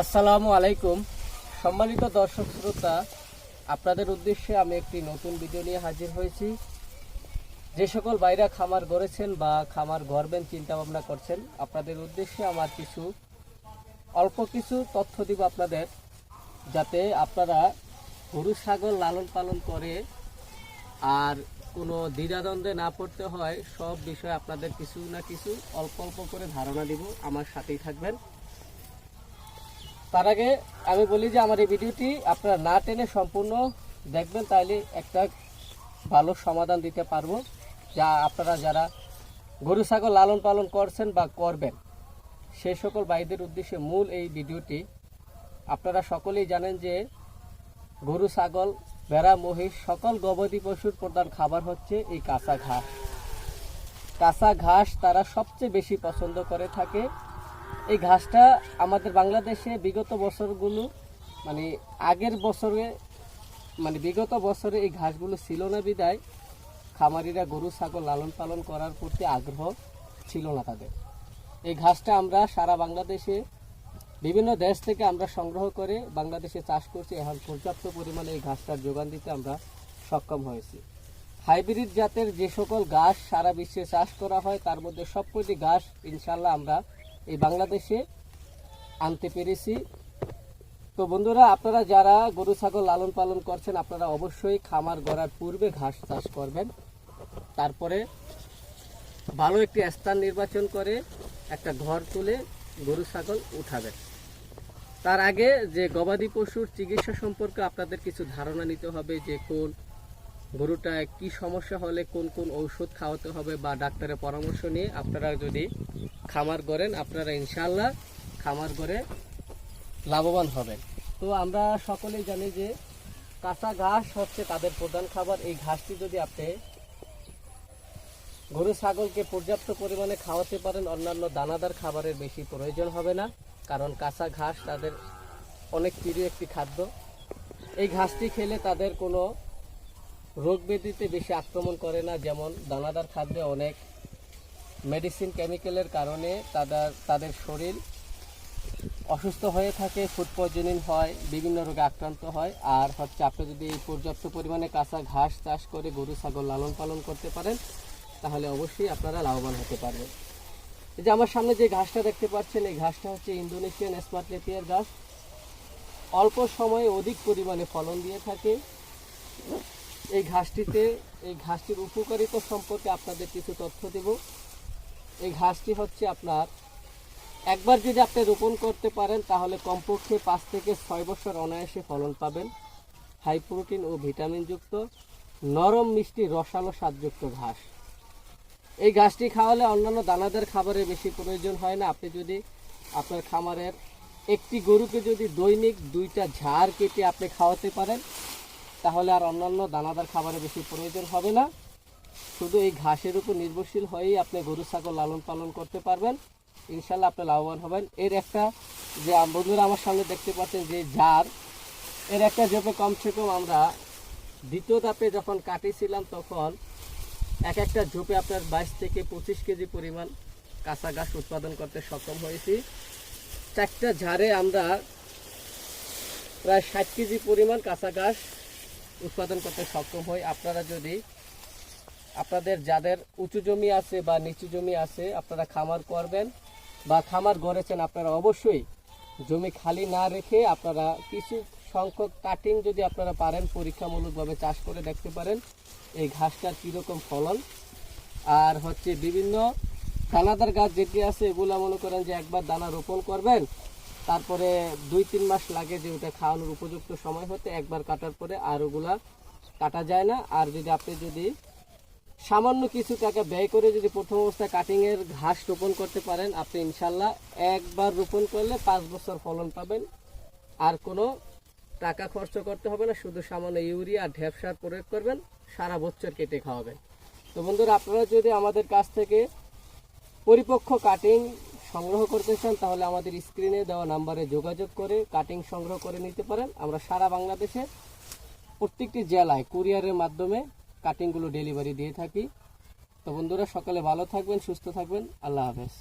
আসসালামু আলাইকুম। সম্মানিত দর্শক শ্রোতা, আপনাদের উদ্দেশ্যে আমি একটি নতুন ভিডিও নিয়ে হাজির হয়েছি। যে সকল বাইরা খামার গড়েছেন বা খামার গড়বেন চিন্তা ভাবনা করছেন, আপনাদের উদ্দেশ্যে আমার কিছু, অল্প কিছু তথ্য দিব আপনাদের, যাতে আপনারা গরু, ছাগল লালন পালন করে আর কোনো দ্বিধাদ্বন্দ্বে না পড়তে হয়, সব বিষয়ে আপনাদের কিছু না কিছু অল্প অল্প করে ধারণা দিব। আমার সাথেই থাকবেন। তার আগে আমি বলি যে আমার এই ভিডিওটি আপনারা না টেনে সম্পূর্ণ দেখবেন তাইলে একটা ভালো সমাধান দিতে পারব যা আপনারা যারা গরু, ছাগল লালন পালন করছেন বা করবেন সেই সকল ভাইদের উদ্দেশ্যে মূল এই ভিডিওটি। আপনারা সকলেই জানেন যে গরু, ছাগল, ভেড়া, মহিষ, সকল গবাদি পশুর প্রধান খাবার হচ্ছে এই কাঁচা ঘাস। কাঁচা ঘাস তারা সবচেয়ে বেশি পছন্দ করে থাকে। এই ঘাসটা আমাদের বাংলাদেশে বিগত বছরগুলো মানে আগের বছরে মানে বিগত বছরে এই ঘাসগুলো ছিল না বিদায় খামারিরা গরু, ছাগল লালন পালন করার প্রতি আগ্রহ ছিল না তাদের। এই ঘাসটা আমরা সারা বাংলাদেশে, বিভিন্ন দেশ থেকে আমরা সংগ্রহ করে বাংলাদেশে চাষ করছি। এখন পর্যাপ্ত পরিমাণে এই ঘাসটার যোগান দিতে আমরা সক্ষম হয়েছি। হাইব্রিড জাতের যে সকল ঘাস সারা বিশ্বে চাষ করা হয়, তার মধ্যে সবকটি ঘাস ইনশাল্লাহ আমরা এই বাংলাদেশে আনতে পেরেছি। তো বন্ধুরা, আপনারা যারা গরু, ছাগল লালন পালন করছেন, আপনারা অবশ্যই খামার গড়ার পূর্বে ঘাস চাষ করবেন। তারপরে ভালো একটি স্থান নির্বাচন করে একটা ঘর তুলে গরু, ছাগল উঠাবেন। তার আগে যে গবাদি পশুর চিকিৎসা সম্পর্কে আপনাদের কিছু ধারণা নিতে হবে, যে কোন গরুটা কি সমস্যা হলে কোন কোন ঔষধ খাওয়াতে হবে বা ডাক্তারের পরামর্শ নিয়ে আপনারা যদি খামার করেন, আপনারা ইনশাল্লাহ খামার করে লাভবান হবেন। তো আমরা সকলেই জানি যে কাঁচা ঘাস হচ্ছে তাদের প্রধান খাবার। এই ঘাসটি যদি আপনি গরু, ছাগলকে পর্যাপ্ত পরিমাণে খাওয়াতে পারেন, অন্যান্য দানাদার খাবারের বেশি প্রয়োজন হবে না, কারণ কাঁচা ঘাস তাদের অনেক প্রিয় একটি খাদ্য। এই ঘাসটি খেলে তাদের কোনো রোগ ব্যাধিতে বেশি আক্রমণ করে না, যেমন দানাদার খাদ্যে অনেক মেডিসিন কেমিক্যালের কারণে তাদের তাদের শরীর অসুস্থ হয়ে থাকে ফুড পয়জনিং হয়, বিভিন্ন রোগে আক্রান্ত হয়। আর হচ্ছে আপনি যদি পর্যাপ্ত পরিমাণে কাঁচা ঘাস চাষ করে গরু, ছাগল লালন পালন করতে পারেন, তাহলে অবশ্যই আপনারা লাভবান হতে পারবেন। এই যে আমার সামনে যে ঘাসটা দেখতে পাচ্ছেন, এই ঘাসটা হচ্ছে ইন্দোনেশিয়ান স্মার্ট লেপিয়ার ঘাস। অল্প সময়ে অধিক পরিমাণে ফলন দিয়ে থাকে। এই ঘাসটিতে, এই ঘাসটির উপকারিতা সম্পর্কে আপনাদের কিছু তথ্য দেব। এই ঘাসটি হচ্ছে আপনার, একবার যদি আপনি রোপণ করতে পারেন, তাহলে কমপক্ষে পাঁচ থেকে ছয় বছর অনায়াসে ফলন পাবেন। হাই প্রোটিন ও ভিটামিনযুক্ত নরম মিষ্টি রসালো স্বাদযুক্ত ঘাস। এই ঘাসটি খাওয়ালে অন্যান্য দানাদার খাবারের বেশি প্রয়োজন হয় না। আপনি যদি আপনার খামারের একটি গরুকে যদি দৈনিক দুইটা ঝাড় কেটে আপনি খাওয়াতে পারেন তাহলে আর অন্যান্য দানাদার খাবারের বেশি প্রয়োজন হবে না। শুধু এই ঘাসের উপর নির্ভরশীল হয়েই আপনি গরু, ছাগল লালন পালন করতে পারবেন। ইনশাল্লাহ আপনি লাভবান হবেন। এর একটা যে বন্ধুরা আমার সামনে দেখতে পাচ্ছেন যে জার, এর একটা জেপে কমসে কম আমরা দ্বিতীয় ধাপে যখন কাটিয়েছিলাম তখন এক একটা ঝোপে আপনার বাইশ থেকে পঁচিশ কেজি পরিমাণ কাঁচা ঘাস উৎপাদন করতে সক্ষম হয়েছি। চারটা ঝাড়ে আমরা প্রায় ষাট কেজি পরিমাণ কাঁচা ঘাস উৎপাদন করতে সক্ষম হই। আপনারা যদি আপনাদের যাদের উঁচু জমি আছে বা নিচু জমি আছে, আপনারা খামার করবেন বা খামার গড়েছেন, আপনারা অবশ্যই জমি খালি না রেখে আপনারা কিছু সংখ্যক কাটিং যদি আপনারা পারেন, পরীক্ষামূলকভাবে চাষ করে দেখতে পারেন, এই ঘাসটার কীরকম ফলন। আর হচ্ছে বিভিন্ন দানাদার গাছ যেটি আছে, এগুলো মনে করেন যে একবার দানা রোপণ করবেন তারপরে দুই তিন মাস লাগে যে ওটা খাওয়ানোর উপযুক্ত সময় হতে একবার কাটার পরে আর ওগুলা কাটা যায় না। আর যদি আপনি যদি সামান্য কিছু টাকা ব্যয় করে যদি প্রথম অবস্থায় কাটিংয়ের ঘাস রোপণ করতে পারেন, আপনি ইনশাল্লাহ একবার রোপণ করলে পাঁচ বছর ফলন পাবেন। আর কোনো টাকা খরচ করতে হবে না, শুধু সামান্য ইউরিয়া আর ঢেপ সার প্রয়োগ করবেন, সারা বছর কেটে খাওয়াবেন। তো বন্ধুরা, আপনারা যদি আমাদের কাছ থেকে পরিপক্ক কাটিং সংগ্রহ করতে চান, তাহলে আমাদের স্ক্রিনে দেওয়া নাম্বারে যোগাযোগ করে কাটিং সংগ্রহ করে নিতে পারেন। আমরা সারা বাংলাদেশে প্রত্যেকটি জেলায় কুরিয়ারের মাধ্যমে কাটিংগুলো ডেলিভারি দিয়ে থাকি। তো বন্ধুরা, সকালে ভালো থাকবেন, সুস্থ থাকবেন। আল্লাহ হাফেজ।